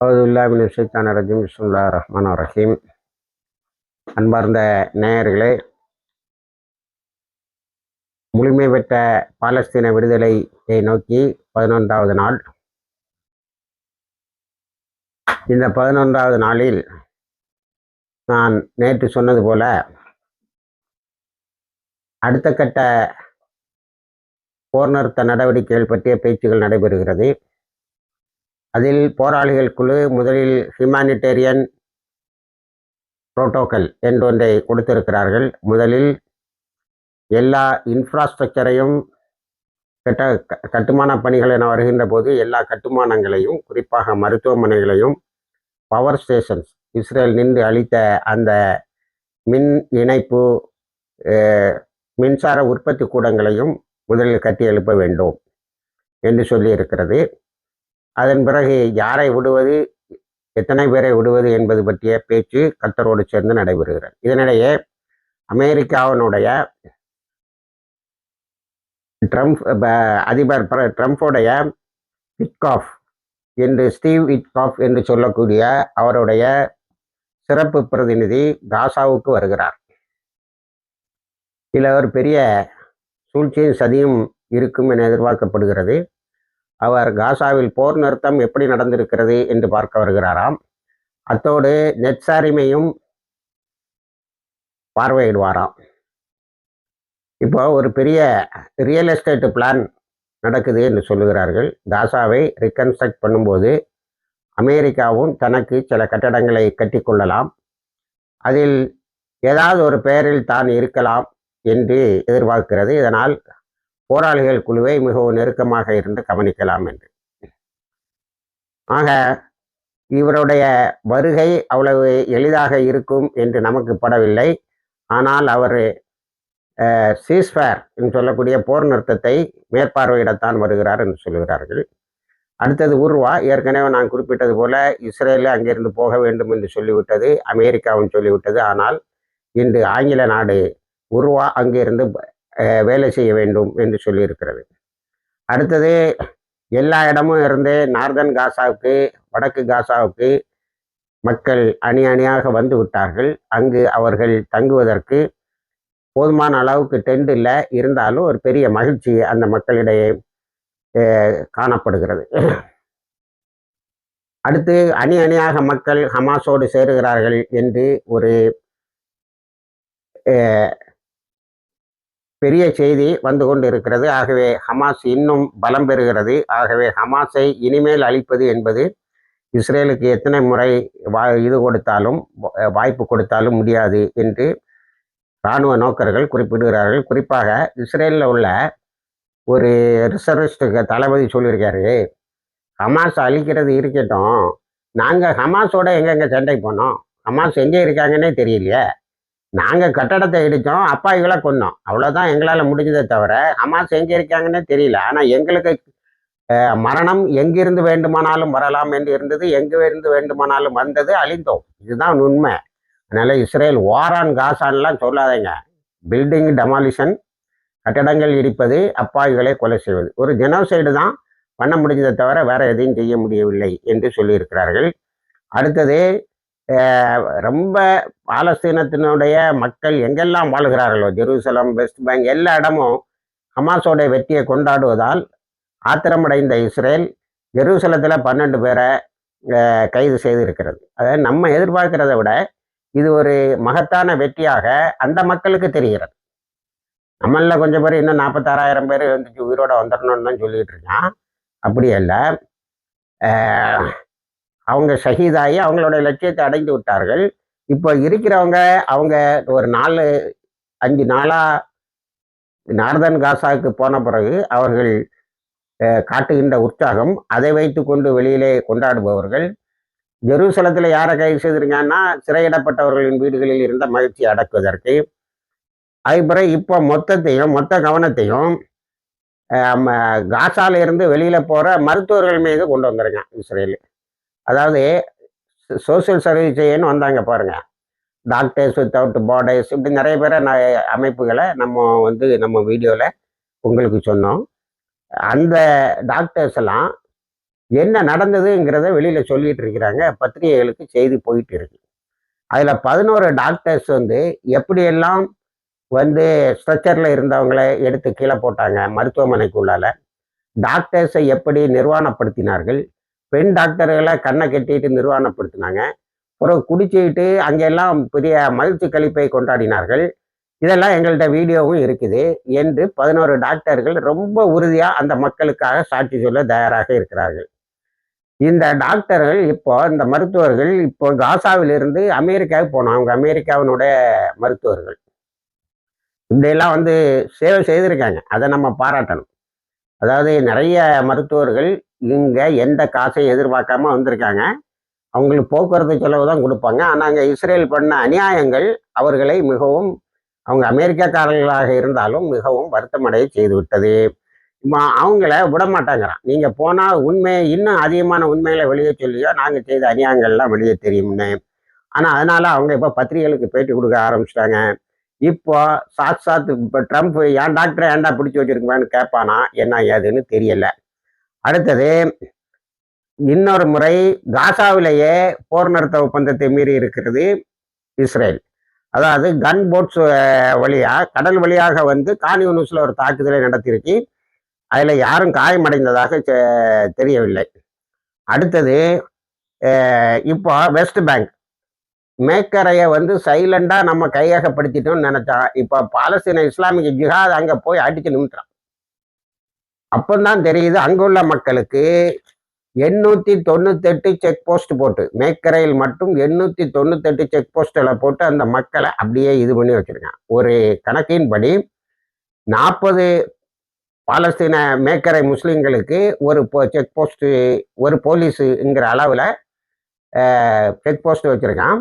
அவுதுல்லாமின் ஷைத்தான ரஜீம். பிஸ்முல்லா ரஹ்மான் ரஹீம். அன்பார்ந்த நேயர்களே முழுமை பெற்ற பாலஸ்தீன விடுதலையை நோக்கி பதினொன்றாவது நாள். இந்த பதினொன்றாவது நாளில் நான் நேற்று சொன்னது போல அடுத்த கட்ட போர் நிறுத்த நடவடிக்கைகள் பற்றிய பேச்சுகள் நடைபெறுகிறது. அதில் போராளிகள் குழு முதலில் ஹியூமானிட்டேரியன் புரோட்டோக்கல் என்றொன்றை கொடுத்திருக்கிறார்கள். முதலில் எல்லா இன்ஃப்ராஸ்ட்ரக்சரையும் கட்ட க- கட்டுமான பணிகள் என வருகின்ற போது எல்லா கட்டுமானங்களையும் குறிப்பாக மருத்துவமனைகளையும் பவர் ஸ்டேஷன்ஸ் இஸ்ரேல் நின்று அளித்த அந்த மின் இணைப்பு மின்சார உற்பத்தி கூடங்களையும் முதலில் கட்டி எழுப்ப வேண்டும் என்று சொல்லியிருக்கிறது. அதன் பிறகு யாரை விடுவது எத்தனை பேரை விடுவது என்பது பற்றிய பேச்சு கத்தரோடு சேர்ந்து நடைபெறுகிறது. இதனிடையே அமெரிக்காவினுடைய ட்ரம்ப் ப- அதிபர் பிர- ட்ரம்ப்புடைய விட்காஃப் என்று ஸ்டீவ் விட்காஃப் என்று சொல்லக்கூடிய அவருடைய சிறப்பு பிரதிநிதி காசாவுக்கு வருகிறார். இதில் ஒரு பெரிய சூழ்ச்சியும் சதியும் இருக்கும் என எதிர்பார்க்கப்படுகிறது. அவர் காசாவில் போர் நிறுத்தம் எப்படி நடந்திருக்கிறது என்று பார்க்க வருகிறாராம். அத்தோடு நெட்சாரிமையும் பார்வையிடுவாராம். இப்போ ஒரு பெரிய ரியல் எஸ்டேட் பிளான் நடக்குது என்று சொல்லுகிறார்கள். காசாவை ரிகன்ஸ்ட்ரக்ட் பண்ணும்போது அமெரிக்காவும் தனக்கு சில கட்டடங்களை கட்டிக்கொள்ளலாம். அதில் ஏதாவது ஒரு பெயரில் தான் இருக்கலாம் என்று எதிர்பார்க்கிறது. இதனால் போராளிகள் குழுவை மிகவும் நெருக்கமாக இருந்து கவனிக்கலாம் என்று. ஆக இவருடைய வருகை அவ்வளவு எளிதாக இருக்கும் என்று நமக்கு படவில்லை. ஆனால் அவர் சீஸ்ஃபேர் என்று சொல்லக்கூடிய போர் நிறுத்தத்தை மேற்பார்வையிடத்தான் வருகிறார் என்று சொல்கிறார்கள். அடுத்தது உருவா. ஏற்கனவே நான் குறிப்பிட்டது போல இஸ்ரேல் அங்கிருந்து போக வேண்டும் என்று சொல்லிவிட்டது அமெரிக்காவும் சொல்லிவிட்டது. ஆனால் இன்று ஆங்கில நாடு உருவா அங்கிருந்து வேலை செய்ய வேண்டும் என்று சொல்லியிருக்கிறது. அடுத்தது எல்லா இடமும் இருந்து நார்தன் காசாவுக்கு வடக்கு காசாவுக்கு மக்கள் அணி அணியாக வந்து விட்டார்கள். அங்கு அவர்கள் தங்குவதற்கு போதுமான அளவுக்கு டென்ட் இல்லை. இருந்தாலும் ஒரு பெரிய மகிழ்ச்சி அந்த மக்களிடையே காணப்படுகிறது. அடுத்து அணி அணியாக மக்கள் ஹமாஸோடு சேருகிறார்கள் என்று ஒரு பெரிய செய்தி வந்து கொண்டு இருக்கிறது ஆகவே ஹமாஸ் இன்னும் பலம் பெறுகிறது. ஆகவே ஹமாஸை இனிமேல் அழிப்பது என்பது இஸ்ரேலுக்கு எத்தனை முறை வா இது கொடுத்தாலும் வாய்ப்பு கொடுத்தாலும் முடியாது என்று இராணுவ நோக்கர்கள் குறிப்பிடுகிறார்கள். குறிப்பாக இஸ்ரேலில் உள்ள ஒரு ரிசர்விஸ்டுக்கு தளபதி சொல்லியிருக்காரு ஹமாஸ் அழிக்கிறது இருக்கட்டும். நாங்கள் ஹமாஸோட எங்கெங்கே சண்டை போனோம்? ஹமாஸ் எங்கே இருக்காங்கன்னே தெரியலையே. நாங்கள் கட்டடத்தை இடித்தோம் அப்பாவிகளை கொன்னோம். அவ்வளோதான் எங்களால் முடிஞ்சதை தவிர ஹமாஸ் எங்கே இருக்காங்கன்னே தெரியல. ஆனால் எங்களுக்கு மரணம் எங்கிருந்து வேண்டுமானாலும் வரலாம் என்று இருந்தது எங்கே இருந்து வேண்டுமானாலும் வந்தது அழிந்தோம். இதுதான் உண்மை. அதனால் இஸ்ரேல் வாரான் காசான்லாம் சொல்லாதீங்க. பில்டிங் டெமாலிஷன் கட்டடங்கள் இடிப்பது அப்பாவிகளை கொலை செய்வது. ஒரு ஜெனோசைடு தான் பண்ண முடிஞ்சதை தவிர வேற எதையும் செய்ய முடியவில்லை என்று சொல்லியிருக்கிறார்கள். அடுத்தது ரொம்ப பாலஸ்தீனத்தினுடைய மக்கள் எங்கெல்லாம் வாழ்கிறார்களோ ஜெருசலம் வெஸ்ட் பேங்க் எல்லா இடமும் ஹமாஸோடைய வெற்றியை கொண்டாடுவதால் ஆத்திரமடைந்த இஸ்ரேல் ஜெருசலத்தில் பன்னெண்டு பேரை அஹ், கைது செய்திருக்கிறது. அதை நம்ம எதிர்பார்க்கிறத விட இது ஒரு மகத்தான வெற்றியாக அந்த மக்களுக்கு தெரிகிறது. நம்மளில் கொஞ்சம் பேர் இன்னும் நாற்பத்தாறாயிரம் பேர் வந்துச்சு உயிரோட வந்துடணும்னு தான் சொல்லிட்டு இருக்கான். அப்படி அல்ல. அவங்க ஷஹீதாகி அவங்களுடைய லட்சியத்தை அடைந்து விட்டார்கள். இப்போ இருக்கிறவங்க அவங்க ஒரு நாலு அஞ்சு நாளா நார்தன் காசாவுக்கு போன பிறகு அவர்கள் காட்டுகின்ற உற்சாகம் அதை வைத்துக்கொண்டு வெளியிலே கொண்டாடுபவர்கள். ஜெருசலத்தில் யாரை கைது செய்திருக்காங்கன்னா சிறையிடப்பட்டவர்களின் வீடுகளில் இருந்த மகிழ்ச்சியை அடக்குவதற்கு. அதுபிறகு இப்போ மொத்தத்தையும் மொத்த கவனத்தையும் அஹ், காசால இருந்து வெளியில் போகிற மருத்துவர்கள் மீது கொண்டு வந்துருங்க இஸ்ரேல். அதாவது சோசியல் சர்வீஸ் செய்யன்னு வந்தாங்க பாருங்கள் டாக்டர்ஸ் வித்தவுட் பார்டர்ஸ் இப்படி நிறைய பேரை ந அமைப்புகளை நம்ம வந்து நம்ம வீடியோவில் உங்களுக்கு சொன்னோம். அந்த டாக்டர்ஸ் எல்லாம் என்ன நடந்ததுங்கிறத வெளியில் சொல்லிட்டு இருக்கிறாங்க. பத்திரிகைகளுக்கு செய்தி போயிட்டு இருக்கு. அதில் பதினோரு டாக்டர்ஸ் வந்து எப்படியெல்லாம் வந்து ஸ்ட்ரக்சரில் இருந்தவங்களை எடுத்து கீழே போட்டாங்க மருத்துவமனைக்குள்ளால். டாக்டர்ஸை எப்படி நிர்வாணப்படுத்தினார்கள்? பெண் டாக்டர்களை கண்ணை கட்டிட்டு நிர்வாணப்படுத்தினாங்க. பிறகு குடிச்சிட்டு அங்கெல்லாம் பெரிய மகிழ்ச்சி கழிப்பை கொண்டாடினார்கள். இதெல்லாம் எங்கள்கிட்ட வீடியோவும் இருக்குது என்று பதினோரு டாக்டர்கள் ரொம்ப உறுதியாக அந்த மக்களுக்காக சாட்சி சொல்ல தயாராக இருக்கிறார்கள். இந்த டாக்டர்கள் இப்போ இந்த மருத்துவர்கள் இப்போ காசாவிலிருந்து அமெரிக்காவுக்கு போனோம். அவங்க அமெரிக்காவினுடைய மருத்துவர்கள். இப்படியெல்லாம் வந்து சேவை செய்திருக்காங்க. அதை நம்ம பாராட்டணும். அதாவது நிறைய மருத்துவர்கள் இங்கே எந்த காசையும் எதிர்பார்க்காம வந்திருக்காங்க. அவங்களுக்கு போக்குவரத்து செலவு தான் கொடுப்பாங்க. ஆனால் அங்கே இஸ்ரேல் பண்ண அநியாயங்கள் அவர்களை மிகவும் அவங்க அமெரிக்காக்காரர்களாக இருந்தாலும் மிகவும் வருத்தமடைய செய்து விட்டது அவங்கள விடமாட்டாங்கிறான் நீங்கள் போனால் உண்மை இன்னும் அதிகமான உண்மைகளை வெளியே சொல்லியோ நாங்கள் செய்த அநியாயங்கள்லாம் வெளியே தெரியும்னு. ஆனால் அதனால் அவங்க இப்போ பத்திரிகைகளுக்கு பேட்டி கொடுக்க ஆரம்பிச்சிட்டாங்க. இப்போ சாத் சாத் இப்போ ட்ரம்ப் ஏன் டாக்டரை ஏன்டா பிடிச்சி வச்சிருக்கேன்னு கேட்பானா என்ன ஏதுன்னு தெரியலை. அடுத்தது இன்னொரு முறை காசாவிலேயே போர் நிறுத்த ஒப்பந்தத்தை மீறி இருக்கிறது இஸ்ரேல். அதாவது கன் போட்ஸ் வழியாக கடல் வழியாக வந்து கான்யூனிஸில் ஒரு தாக்குதலை நடத்தியிருக்கு. அதில் யாரும் காயமடைந்ததாக தெரியவில்லை. அடுத்தது இப்போ வெஸ்ட் பேங்க் மேக்கரையை வந்து சைலண்டாக நம்ம கையகப்படுத்திட்டோம்னு நினச்சான் இப்போ பாலஸ்தீன இஸ்லாமிக் ஜிஹாத் அங்கே போய் அடிச்சு நிமிட்டுறான் அப்பந்தான் தெரியுது அங்குள்ள மக்களுக்கு எண்ணூற்றி தொண்ணூத்தெட்டு செக் போஸ்ட் போட்டு மேக்கரையில் மட்டும் எண்ணூற்றி தொண்ணூத்தெட்டு செக் போஸ்ட்டில் போட்டு அந்த மக்களை அப்படியே இது பண்ணி வச்சுருக்கான் ஒரு கணக்கின்படி நாற்பது பாலஸ்தீன மேக்கரை முஸ்லீம்களுக்கு ஒரு செக் போஸ்ட்டு ஒரு போலீஸுங்கிற அளவில் செக் போஸ்ட் வச்சுருக்கான்.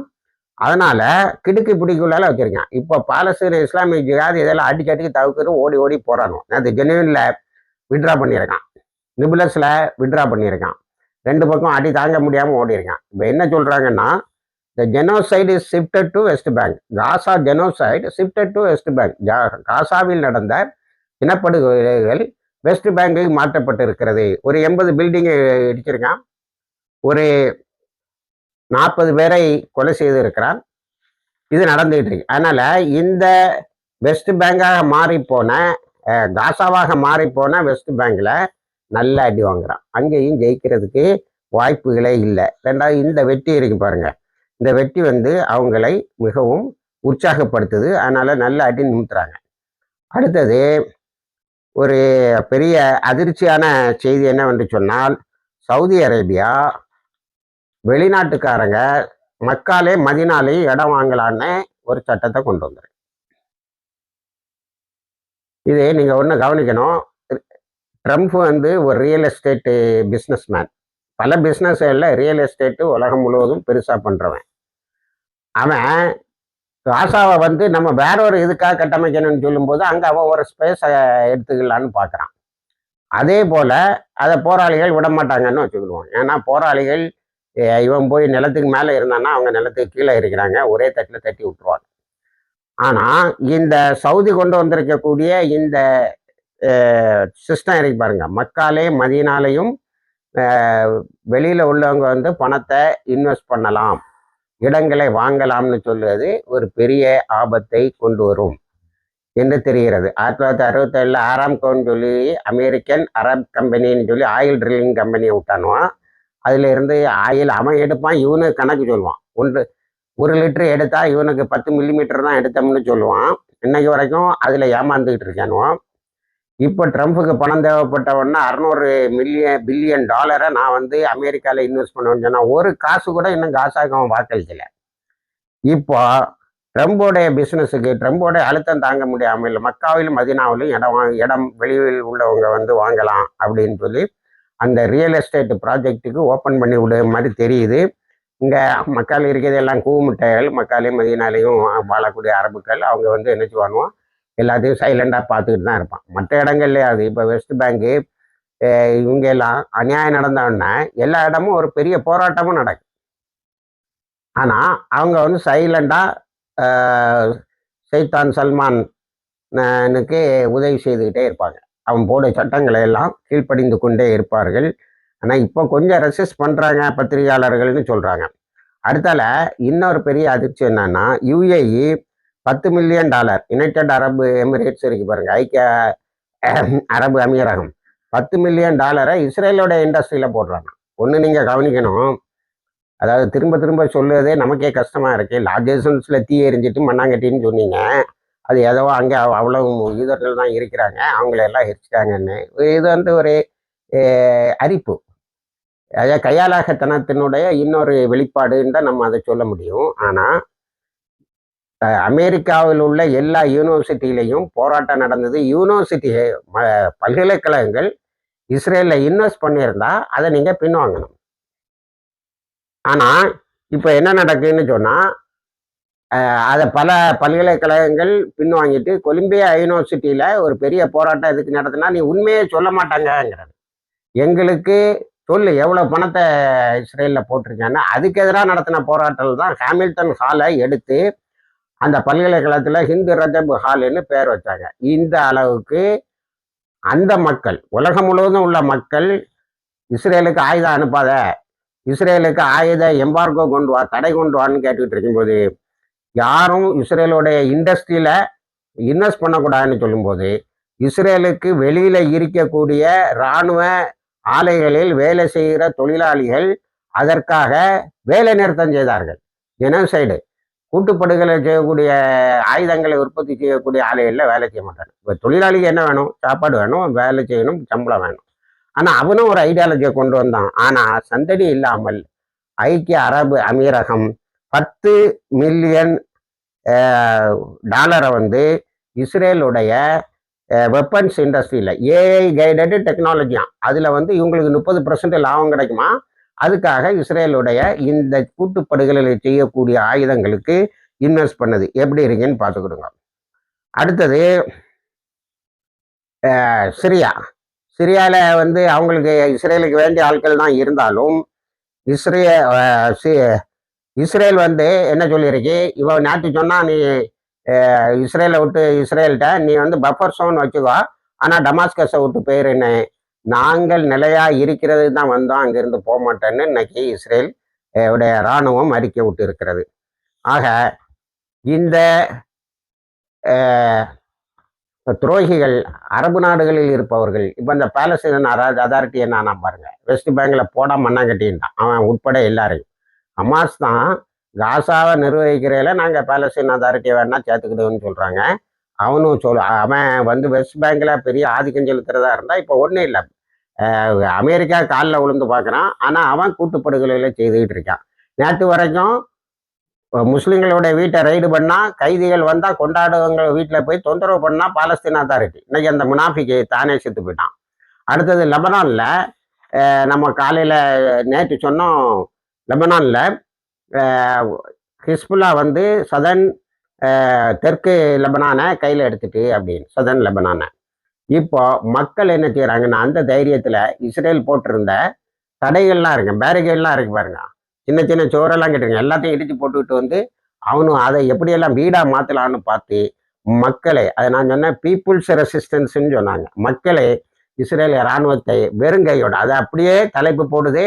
அதனால் கிடுக்கு பிடிக்குள்ளால வச்சுருக்கான். இப்போ பாலஸ்தீன இஸ்லாமிய ஜிகாது இதெல்லாம் அடிக்கடிக்கு அடிச்சு ஓடி ஓடி போராடணும் அது ஜெனுவினில் விட்ரா பண்ணியிருக்கான். நிபுலஸில் விட்ரா பண்ணியிருக்கான். ரெண்டு பக்கம் அடி தாங்க முடியாமல் ஓடிருக்கான் இப்போ என்ன சொல்கிறாங்கன்னா the genocide is shifted to West Bank Gaza genocide shifted to West Bank காசாவில் நடந்த இனப்படுகொலைகள் வெஸ்ட் பேங்குக்கு மாற்றப்பட்டு இருக்கிறது ஒரு எண்பது பில்டிங்கை இடிச்சிருக்கான். ஒரு நாற்பது பேரை கொலை செய்து இருக்கிறான் இது நடந்துகிட்டு இருக்கு. அதனால் இந்த வெஸ்ட் பேங்காக மாறி போன காசாவாக மாறி வெஸ்ட் பேங்கில் நல்ல அடி வாங்குறான். அங்கேயும் ஜெயிக்கிறதுக்கு வாய்ப்புகளே இல்லை. ரெண்டாவது இந்த வெற்றி இருக்கு பாருங்க. இந்த வெற்றி வந்து அவங்களை மிகவும் உற்சாகப்படுத்துது. அதனால் நல்ல அடி நிமித்துறாங்க. அடுத்தது ஒரு பெரிய அதிர்ச்சியான செய்தி என்னவென்று சொன்னால் சவுதி அரேபியா வெளிநாட்டுக்காரங்க மக்காலே மதினாலே இடம் வாங்கலான்னு ஒரு சட்டத்தை கொண்டு வந்தாரு இது நீங்கள் ஒன்று கவனிக்கணும். ட்ரம்ப் வந்து ஒரு ரியல் எஸ்டேட்டு பிஸ்னஸ் மேன் பல பிஸ்னஸ்களில் ரியல் எஸ்டேட்டு உலகம் முழுவதும் பெருசாக பண்ணுறவன் அவன் காசாவை வந்து நம்ம வேற ஒரு இதுக்காக கட்டமைக்கணும்னு சொல்லும்போது அங்கே அவன் ஒரு ஸ்பேஸை எடுத்துக்கலான்னு பார்க்குறான் அதே போல் அதை போராளிகள் விட மாட்டாங்கன்னு வச்சுக்கிடுவோம். ஏன்னா போராளிகள் இவன் போய் நிலத்துக்கு மேலே இருந்தான்னா அவங்க நிலத்துக்கு கீழே இருக்கிறாங்க. ஒரே தட்டில் தட்டி விட்டுருவாங்க. ஆனால் இந்த சவுதி கொண்டு வந்திருக்கக்கூடிய இந்த சிஸ்டம் இருக்கு பாருங்க. மக்காலே மதியனாலையும் வெளியில் உள்ளவங்க வந்து பணத்தை இன்வெஸ்ட் பண்ணலாம். இடங்களை வாங்கலாம்னு சொல்லுவது ஒரு பெரிய ஆபத்தை கொண்டு வரும் என்று தெரிகிறது. ஆயிரத்தி தொள்ளாயிரத்தி அறுபத்தேழில் ஆராம்கோன்னு சொல்லி அமெரிக்கன் அரப் கம்பெனின்னு சொல்லி ஆயில் ட்ரில்லிங் கம்பெனியை விட்டானுவான் அதுல இருந்து ஆயில் அவன் எடுப்பான் இவனு கணக்கு சொல்லுவான். ஒன்று ஒரு லிட்டர் எடுத்தா இவனுக்கு பத்து மில்லிமீட்டர் தான் எடுத்தோம்னு சொல்லுவான். இன்னைக்கு வரைக்கும் அதில் ஏமாந்துக்கிட்டு இருக்கானுவான் இப்போ ட்ரம்ப்புக்கு பணம் தேவைப்பட்டவொன்னா அறநூறு மில்லியன் பில்லியன் டாலரை நான் வந்து அமெரிக்காவில் இன்வெஸ்ட் பண்ணுவேன்னு சொன்னால் ஒரு காசு கூட இன்னும் காசாக அவன் வாக்களிக்கல. இப்போ ட்ரம்போடைய பிஸ்னஸுக்கு ட்ரம்போடைய அழுத்தம் தாங்க முடியாமல் மக்காவிலும் மதினாவிலும் இடம் இடம் வெளியில் உள்ளவங்க வந்து வாங்கலாம் அப்படின்னு சொல்லி அந்த ரியல் எஸ்டேட் ப்ராஜெக்ட்டுக்கு ஓப்பன் பண்ணி விடுற மாதிரி தெரியுது. இங்கே மக்கள் இருக்கிறது எல்லாம் கூமுட்டைகள் மக்காலையும் மதியனாலையும் வாழக்கூடிய அரபுக்கள் அவங்க வந்து என்ன செய்வானுவோம் எல்லாத்தையும் சைலண்டாக பார்த்துக்கிட்டு தான் இருப்பான். மற்ற இடங்கள்லேயே அது இப்போ வெஸ்ட் பேங்க்கு இவங்க எல்லாம் அநியாயம் நடந்தோடனே எல்லா இடமும் ஒரு பெரிய போராட்டமும் நடக்கும். ஆனால் அவங்க வந்து சைலண்டாக சைத்தான் சல்மான் உதவி செய்துக்கிட்டே இருப்பாங்க. அவன் போட சட்டங்களை எல்லாம் கீழ்ப்படிந்து கொண்டே இருப்பார்கள். ஆனால் இப்போ கொஞ்சம் ரெசிஸ்ட் பண்ணுறாங்க பத்திரிகையாளர்கள்னு சொல்கிறாங்க அடுத்தால இன்னொரு பெரிய அதிர்ச்சி என்னன்னா யுஏஇ பத்து million dollar United Arab Emirates இருக்கு பாருங்க ஐக்கிய அரபு அமீரகம். பத்து மில்லியன் டாலரை இஸ்ரேலோட இண்டஸ்ட்ரியில் போடுறாங்க. ஒன்று நீங்கள் கவனிக்கணும் அதாவது திரும்ப திரும்ப சொல்லுவதே நமக்கே கஷ்டமாக இருக்கு. லார்ஜேஷன்ஸில் தீ எரிஞ்சிட்டு மண்ணாங்கட்டின்னு சொன்னீங்க. அது ஏதோ அங்கே அவ்வளவு யூதர்கள் தான் இருக்கிறாங்க. அவங்கள எல்லாம் எரிச்சிட்டாங்கன்னு. இது வந்து ஒரு அரிப்பு அதாவது கையாளாகத்தனத்தினுடைய இன்னொரு வெளிப்பாடுன்னு தான் நம்ம அதை சொல்ல முடியும். ஆனால் அமெரிக்காவில் உள்ள எல்லா யூனிவர்சிட்டியிலையும் போராட்டம் நடந்தது. யூனிவர்சிட்டி பல்கலைக்கழகங்கள் இஸ்ரேலில் இன்வெஸ்ட் பண்ணியிருந்தா அதை நீங்கள் பின்வாங்கணும். ஆனால் இப்போ என்ன நடக்குதுன்னு சொன்னால் அதை பல பல்கலைக்கழகங்கள் பின்வாங்கிட்டு கொலம்பியா யூனிவர்சிட்டியில் ஒரு பெரிய போராட்டம் எதுக்கு நடத்தினா நீ உண்மையே சொல்ல மாட்டாங்கங்கிறது. எங்களுக்கு சொல்லு எவ்வளோ பணத்தை இஸ்ரேலில் போட்டிருக்கான்னு அதுக்கு எதிராக நடத்தின போராட்டம் தான் ஹாமில்டன் ஹாலை எடுத்து அந்த பல்கலைக்கழகத்தில் ஹிந்து ரஜப் ஹால்னு பேர் வச்சாங்க. இந்த அளவுக்கு அந்த மக்கள் உலகம் முழுவதும் உள்ள மக்கள் இஸ்ரேலுக்கு ஆயுதம் அனுப்பாத இஸ்ரேலுக்கு ஆயுத எம்பார்கோ கொண்டு வா தடை கொண்டு வான்னு கேட்டுக்கிட்டு இருக்கும்போது யாரும் இஸ்ரேலுடைய இண்டஸ்ட்ரியில் இன்வெஸ்ட் பண்ணக்கூடாதுன்னு சொல்லும்போது இஸ்ரேலுக்கு வெளியில் இருக்கக்கூடிய இராணுவ ஆலைகளில் வேலை செய்கிற தொழிலாளிகள் அதற்காக வேலை நிறுத்தம் செய்தார்கள். ஜெனோசைடு கூட்டுப்படுகளை செய்யக்கூடிய ஆயுதங்களை உற்பத்தி செய்யக்கூடிய ஆலைகளில் வேலை செய்ய மாட்டாங்க. இப்போ தொழிலாளிக்கு என்ன வேணும்? சாப்பாடு வேணும் வேலை செய்யணும் சம்பளம் வேணும். ஆனால் அவனும் ஒரு ஐடியாலஜியை கொண்டு வந்தான். ஆனால் சந்தடி இல்லாமல் ஐக்கிய அரபு அமீரகம் பத்து மில்லியன் டாலரை வந்து இஸ்ரேலுடைய வெப்பன்ஸ் இண்டஸ்ட்ரியில் ஏஐ கைடடு டெக்னாலஜியா அதில் வந்து இவங்களுக்கு முப்பது பர்சன்ட் லாபம் கிடைக்குமா? அதுக்காக இஸ்ரேலுடைய இந்த கூட்டுப்படுகளில் செய்யக்கூடிய ஆயுதங்களுக்கு இன்வெஸ்ட் பண்ணது. எப்படி இருக்குன்னு பார்த்துக்கிடுங்க. அடுத்தது சிரியா. சிரியாவில் வந்து அவங்களுக்கு இஸ்ரேலுக்கு வேண்டிய ஆட்கள் தான் இருந்தாலும் இஸ்ரே சி- இஸ்ரேல் வந்து என்ன சொல்லியிருக்கு? இவன் நேற்று சொன்னா நீ இஸ்ரேலை விட்டு இஸ்ரேல்கிட்ட நீ வந்து பஃபர் சோன் வச்சுக்கோ. ஆனால் டமாஸ்கஸை விட்டு போயிருன்னு நாங்கள் நிலையாக இருக்கிறது தான் வந்தோம் அங்கேருந்து போக மாட்டேன்னு இன்னைக்கு இஸ்ரேல் உடைய இராணுவம் அறிக்கை விட்டு இருக்கிறது ஆக இந்த துரோகிகள் அரபு நாடுகளில் இருப்பவர்கள் இப்போ இந்த பாலஸ்தீன் அதாரிட்டி என்னன்னா பாருங்க வெஸ்ட் பேங்கில் போட மண்ணாங்கட்டின்ட்டான். அவன் உட்பட எல்லாரையும். ஹமாஸ் தான் காசாவை நிர்வகிக்கிறதில் நாங்கள் பாலஸ்தீன் அதாரிட்டியை வேணா சேர்த்துக்கிடுவோம்னு சொல்கிறாங்க அவனும் சொல் அவன் வந்து வெஸ்ட் பேங்கில் பெரிய ஆதிக்கம் செலுத்துறதா இருந்தால் இப்போ ஒன்றும் இல்லை. அமெரிக்கா காலில் விழுந்து பார்க்குறான் ஆனால் அவன் கூட்டுப்படுகொலைகளை செய்துக்கிட்டு இருக்கான். நேற்று வரைக்கும் முஸ்லீம்களுடைய வீட்டை ரைடு பண்ணால் கைதிகள் வந்தால் கொண்டாடுவங்க வீட்டில் போய் தொந்தரவு பண்ணால் பாலஸ்தீன் அதாரிட்டி இன்றைக்கி அந்த முனாஃபிக்கு தானே செத்து போயிட்டான். அடுத்தது லெபனானில் நம்ம காலையில் நேற்று சொன்னோம் லெபனானில் ஹிஸ்புல்லா வந்து சதன் தெற்கு லெபனானை கையில் எடுத்துட்டு அப்படின்னு சதன் லெபனானை. இப்போ மக்கள் என்ன செய்கிறாங்கன்னா அந்த தைரியத்தில் இஸ்ரேல் போட்டிருந்த தடைகள்லாம் இருக்கு பேரிகேட்லாம் இருக்கு பாருங்க. சின்ன சின்ன சோறெல்லாம் கேட்டுருங்க எல்லாத்தையும் இடித்து போட்டுக்கிட்டு வந்து அவனும் அதை எப்படியெல்லாம் வீடாக மாற்றலான்னு பார்த்து மக்களை அதை நான் சொன்னேன் பீப்புள்ஸ் ரெசிஸ்டன்ஸ்ன்னு சொன்னாங்க. மக்களை இஸ்ரேல் இராணுவத்தை வெறுங்கையோட அதை அப்படியே தலைப்பு போடுது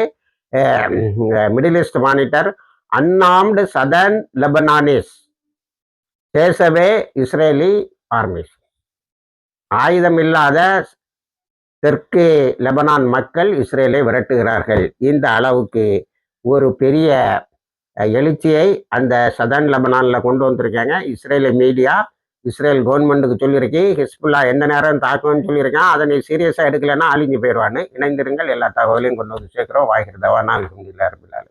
Middle East Monitor unarmed southern Lebanese. சேசவே Israeli armies ஆயுதம் இல்லாத தெற்கு லெபனான் மக்கள் இஸ்ரேலை விரட்டுகிறார்கள். இந்த அளவுக்கு ஒரு பெரிய எழுச்சியை அந்த சதன் லெபனானில் கொண்டு வந்திருக்காங்க. இஸ்ரேலி மீடியா இஸ்ரேல் கவர்மெண்ட்டுக்கு சொல்லியிருக்கு ஹிஸ்புல்லா எந்த நேரம் தாக்கணும்னு சொல்லியிருக்கான். அதை நீ சீரியஸாக எடுக்கலைன்னா அழிஞ்சு போயிடுவான்னு. இணைந்திருங்கள் எல்லா தகவலையும் கொண்டு வந்து சேர்க்குறோம். வாய்கிறதவா நான் இல்லை